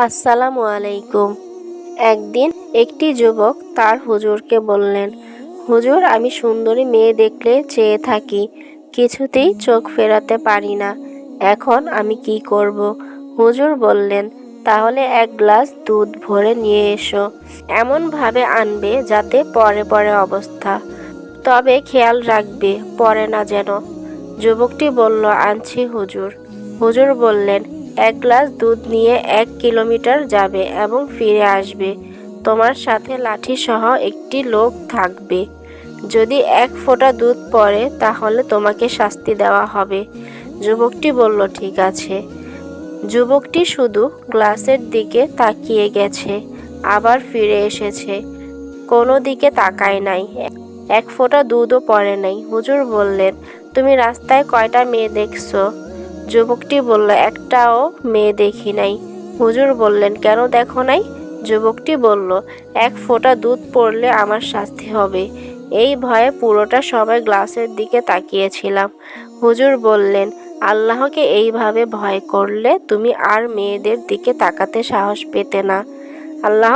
আসসালামু আলাইকুম। একদিন একটি যুবক তার হুজুরকে বললেন, হুজুর, আমি সুন্দরী মেয়ে দেখলে চেয়ে থাকি, কিছুতেই চোখ ফেরাতে পারি না। এখন আমি কি করব? হুজুর বললেন, তাহলে এক গ্লাস দুধ ভরে নিয়ে এসো। এমনভাবে আনবে যাতে পরে পরে অবস্থা। তবে খেয়াল রাখবে, পরে না যেন। যুবকটি বলল, আনছি হুজুর। হুজুর বললেন এক গ্লাস দুধ নিয়ে এক কিলোমিটার যাবে এবং ফিরে আসবে। তোমার সাথে লাঠি সহ একটি লোক থাকবে। যদি এক ফোঁটা দুধ পড়ে, তাহলে তোমাকে শাস্তি দেওয়া হবে। যুবকটি বলল, ঠিক আছে। যুবকটি শুধু গ্লাসের দিকে তাকিয়ে গেছে, আবার ফিরে এসেছে। কোনো দিকে তাকায় নাই। এক ফোঁটা দুধও পড়ে নাই। হুজুর বললেন, তুমি রাস্তায় কয়টা মেয়ে দেখছ? যুবকটি বলল, একটাও মেয়ে দেখি নাই। হুজুর বললেন, কেন দেখো নাই? যুবকটি বলল, এক ফোঁটা দুধ পড়লে আমার শাস্তি হবে। এই ভয়ে পুরোটা সময় গ্লাসের দিকে তাকিয়েছিলাম। হুজুর বললেন, আল্লাহকে এইভাবে ভয় করলে তুমি আর মেয়েদের দিকে তাকাতে সাহস পেতে না। আল্লাহ